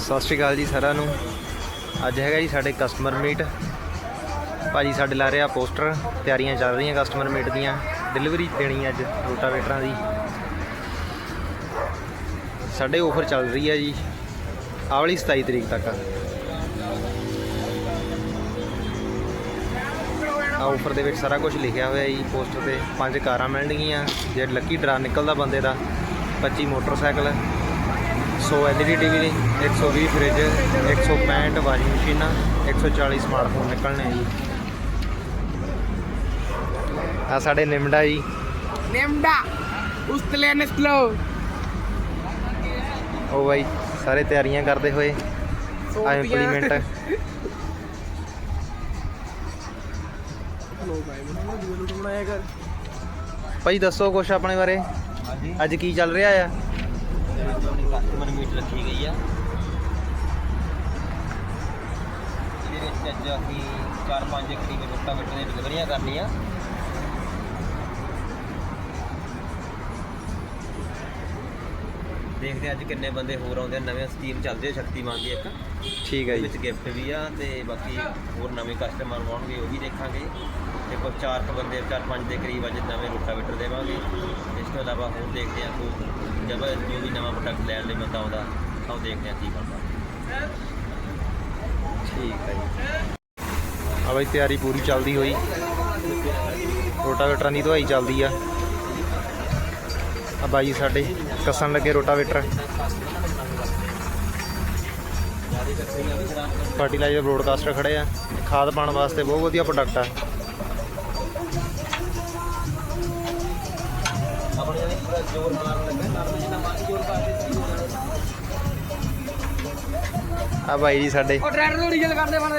ਸਤਿ ਸ਼੍ਰੀ ਅਕਾਲ ਜੀ ਸਾਰਿਆਂ ਨੂੰ। ਅੱਜ ਹੈਗਾ ਜੀ ਸਾਡੇ ਕਸਟਮਰ ਮੀਟ ਭਾਜੀ ਸਾਡੇ ਲਾ ਰਿਹਾ ਪੋਸਟਰ। ਤਿਆਰੀਆਂ ਚੱਲ ਰਹੀਆਂ ਕਸਟਮਰ ਮੀਟ ਦੀਆਂ। ਡਿਲੀਵਰੀ ਦੇਣੀ ਅੱਜ ਰੋਟਾਵੇਟਰਾਂ ਦੀ। ਸਾਡੇ ਆਫਰ ਚੱਲ ਰਹੀ ਹੈ ਜੀ। ਆਵਲੀ ਵਾਲੀ 27 ਤਰੀਕ ਤੱਕ ਆ। ਆਫਰ ਦੇ ਵਿੱਚ ਸਾਰਾ ਕੁਝ ਲਿਖਿਆ ਹੋਇਆ ਜੀ ਪੋਸਟਰ ਤੇ। ਪੰਜ ਕਾਰਾਂ ਮਿਲਣਗੀਆਂ। ਜੇ ਲੱਕੀ ਡਰਾ ਨਿਕਲਦਾ ਬੰਦੇ ਦਾ 25 motorcycle 100 LED TV 120 fridge 165 washing ਮਸ਼ੀਨਾਂ 140 ਸਮਾਰਟਫੋਨ ਨਿਕਲਣੇ ਜੀ। ਆ ਸਾਡੇ ਨਿਮਡਾ ਜੀ। Nemda. Ustelen slow. ਉਹ ਬਾਈ ਸਾਰੇ ਤਿਆਰੀਆਂ ਕਰਦੇ ਹੋਏ। ਆ ਇੰਪਲੀਮੈਂਟ ਭਾਈ ਦੱਸੋ ਕੁਝ ਆਪਣੇ ਬਾਰੇ? ਅੱਜ ਕੀ ਚੱਲ ਰਿਹਾ ਆ? ਕਸਟਮਰ ਮੀਟ ਰੱਖੀ ਗਈ ਆ ਇਹਦੇ ਵਿੱਚ ਅੱਜ ਅਸੀਂ 4-5 ਕਰੀਬ ਰੋਟਾ ਮਿੱਟ ਦੇ ਡਿਲੀਵਰੀਆਂ ਕਰਨੀਆਂ। ਦੇਖਦੇ ਹਾਂ ਅੱਜ ਕਿੰਨੇ ਬੰਦੇ ਹੋਰ ਆਉਂਦੇ ਆ ਨਵੇਂ ਸਕੀਮ ਚੱਲਦੀ ਹੈ ਸ਼ਕਤੀਮਾਨ ਦੀ ਇੱਕ। ਠੀਕ ਹੈ ਉਹਦੇ ਜੀ। ਵਿੱਚ ਗਿਫਟ ਵੀ ਆ ਤੇ ਬਾਕੀ ਹੋਰ ਨਵੇਂ ਕਸਟਮਰ ਆਉਣਗੇ ਉਹ ਵੀ ਦੇਖਾਂਗੇ। ਤੇ ਕੋਈ ਚਾਰ ਕੁ ਬੰਦੇ ਚਾਰ ਪੰਜ ਦੇ ਕਰੀਬ ਅੱਜ ਨਵੇਂ ਰੋਟਾਵੇਟਰ ਦੇਵਾਂਗੇ। ਇਸ ਤੋਂ ਇਲਾਵਾ ਹੋਰ ਦੇਖਦੇ ਹਾਂ ਕੋਈ ਜਬ ਜੋ ਵੀ ਨਵਾਂ ਪ੍ਰੋਡਕਟ ਲੈਣ ਲਈ ਬੰਦਾ ਆਉਂਦਾ ਤਾਂ ਉਹ ਦੇਖਦੇ ਹਾਂ ਕੀ ਬਣਦਾ। ਠੀਕ ਹੈ ਜੀ। ਆ ਬਾਈ ਤਿਆਰੀ ਪੂਰੀ ਚੱਲਦੀ ਹੋਈ। ਰੋਟਾਵੇਟਰਾਂ ਦੀ ਧੁਆਈ ਚੱਲਦੀ ਆ। ਆ ਬਾਈ ਸਾਡੇ, ਕੱਸਣ ਲੱਗੇ ਰੋਟਾਵੇਟਰ। ਫਰਟੀਲਾਈਜ਼ਰ ਬ੍ਰੋਡਕਾਸਟਰ ਖੜੇ ਆ। ਖਾਦ ਪਾਉਣ ਵਾਸਤੇ ਬਹੁਤ ਵਧੀਆ ਪ੍ਰੋਡਕਟ ਆ। ਆ ਬਾਈ ਜੀ ਸਾਡੇ। ਉਹ ਟਰੈਕਟਰ ਨੂੰ ਡੀਜ਼ਲ ਕਰਦੇ ਬਣ।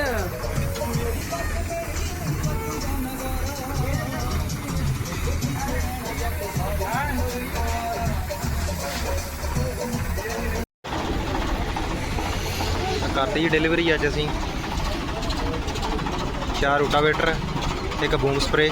ਕਰਤੀ ਜੀ ਡਿਲੀਵਰੀ ਅੱਜ ਅਸੀਂ। ਚਾਰ ਰੋਟਾਵੇਟਰ ਇੱਕ ਬੂਮ ਸਪਰੇ।